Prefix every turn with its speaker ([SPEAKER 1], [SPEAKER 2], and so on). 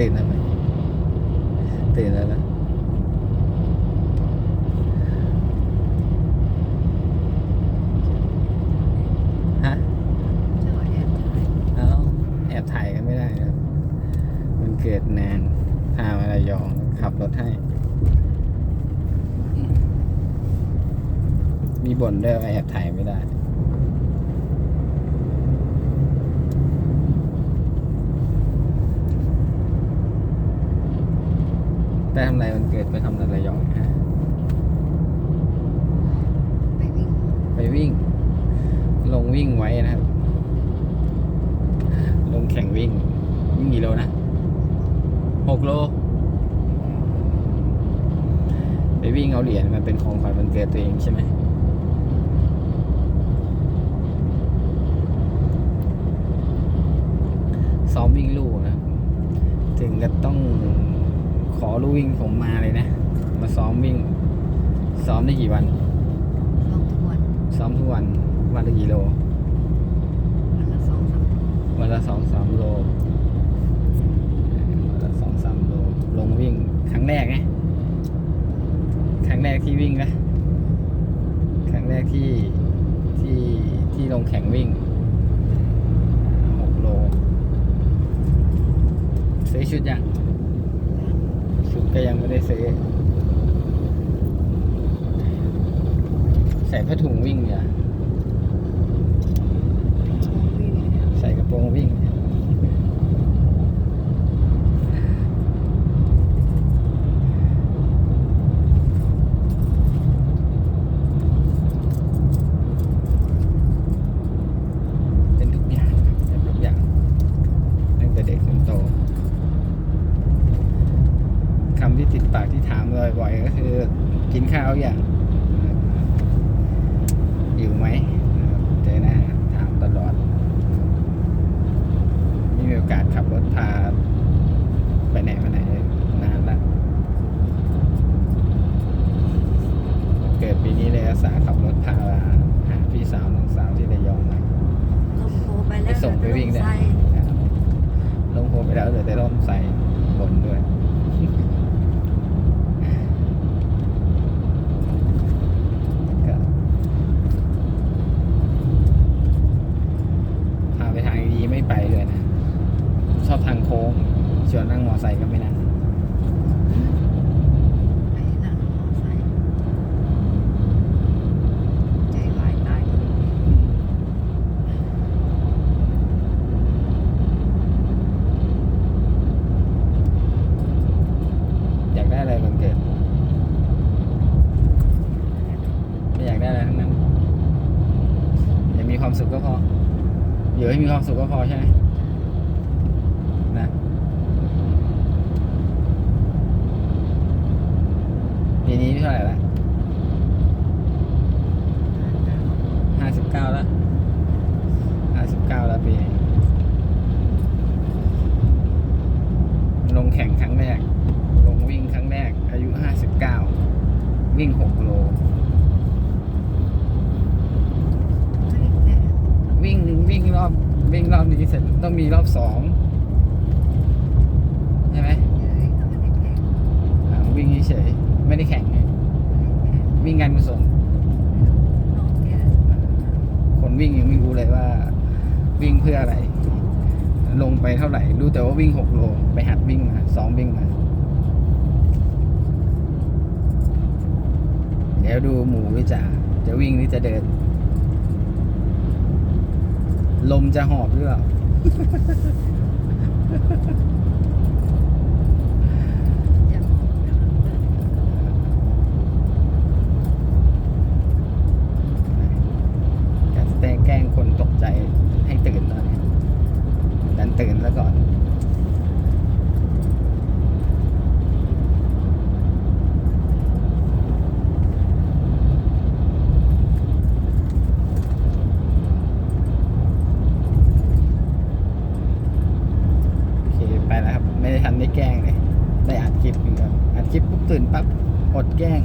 [SPEAKER 1] ตื่นแล้วไหมตื่นแล้วนะฮะ
[SPEAKER 2] เจ้าแอบถ่าย
[SPEAKER 1] เอ้าแอบถ่ายกันไม่ได้นะครับมันเกิดนานพามาระยองขับรถให้ มีบ่นด้วยว่าแอบถ่ายไม่ได้ แต่ทำไรมันเกิดไปทำอะไรระยองฮะ
[SPEAKER 2] ไปวิ่ง
[SPEAKER 1] ไปวิ่ง ลงวิ่งไว้นะครับ ลงแข่งวิ่ง วิ่งกี่โลนะหกโล ไปวิ่งเอาเหรียญมันเป็นของขวัญวันเกิดตัวเองใช่ไหมซ้อมวิ่งลู่นะ ถึงกับต้อง ขอลู่วิ่งผมมาเลยนะ มาซ้อมวิ่ง ซ้อมได้กี่วัน
[SPEAKER 2] ลองทุกวัน
[SPEAKER 1] ซ้อมทุกวัน วันละกี่โล
[SPEAKER 2] วันละสองสาม
[SPEAKER 1] วันละสองสามโลวันละสองสามโล ลงวิ่งครั้งแรกไงครั้งแรกที่วิ่งนะครั้งแรกที่ที่ที่ลงแข่งวิ่งหกโล ซื้อชุดยังชุด ก็ยังไม่ได้ซื้อ ใส่ผ้าถุงวิ่งอย่า
[SPEAKER 2] วิ่ง
[SPEAKER 1] ใส่กระโปรงวิ่ง เป็นทุกอย่างเป็นทุกอย่างตั้งแต่เด็กจนโตคำ ที่ติดปากที่ถามบ่อยๆก็คือกินข้าวอย่างอยู่ไหมนะครับเจอหน้าถามตลอดไม่มีโอกาสขับรถพาไปไหนมาไหนนานละเกิดปีนี้เลยอาสาขับรถพาหาพี่สาวน้องสาวที่ระยองมา
[SPEAKER 2] ลงโพไป
[SPEAKER 1] ไป
[SPEAKER 2] แล้ว
[SPEAKER 1] ส่งไปวิ่งได้
[SPEAKER 2] ใส่
[SPEAKER 1] นะครับลงโพไปแล้วเหลือแต่ร่มใส่บนด้วย ก็พาไปทางดีไม่ไปเลยนะ ชอบทางโค้งชวนนั่งมอไซค์ก็ไม่นั่ง
[SPEAKER 2] ไอ้นั่งมอไซค์ใจวายตาย
[SPEAKER 1] อยากได้อะไรมันเกิด ไม่ได้อะไรทั้งนั้นอยากมีความสุขก็พออยู่ให้มีความสุขก็พอใช่ไหมนะปีนี้เท่าไหร่ละห้าสิบเก้าแล้วห้าสิบเก้าแล้วปีลงแข่งครั้งแรก ลงวิ่งครั้งแรก อายุห้าสิบเก้าวิ่งหกโล วิ่งวิ่ง รอบวิ่งรอบนี้เสร็จต้องมีรอบสองใช่ไหมอ่าวิ่งเฉยๆไม่ได้แข่งไงวิ่งงานกุศลคนวิ่งยังไม่รู้เลยว่า วิ่งเพื่ออะไร ลงไปเท่าไหร่ รู้แต่ว่าวิ่งหกโลไปหัดวิ่งมาซ้อมวิ่งมาเดี๋ยวดูหมูวิจาจะวิ่งหรือจะเดิน ลมจะหอบหรือเปล่า การแสดงแกล้งคนตกใจให้ตื่นแล้วเนี่ยดันตื่นแล้วก่อน โอเค ไปแล้วครับ ไม่ได้ ทันได้แกล้งเลยได้อัดคลิปอยู่ครับอัดคลิปปุ๊บตื่นปั๊บอดแกล้ง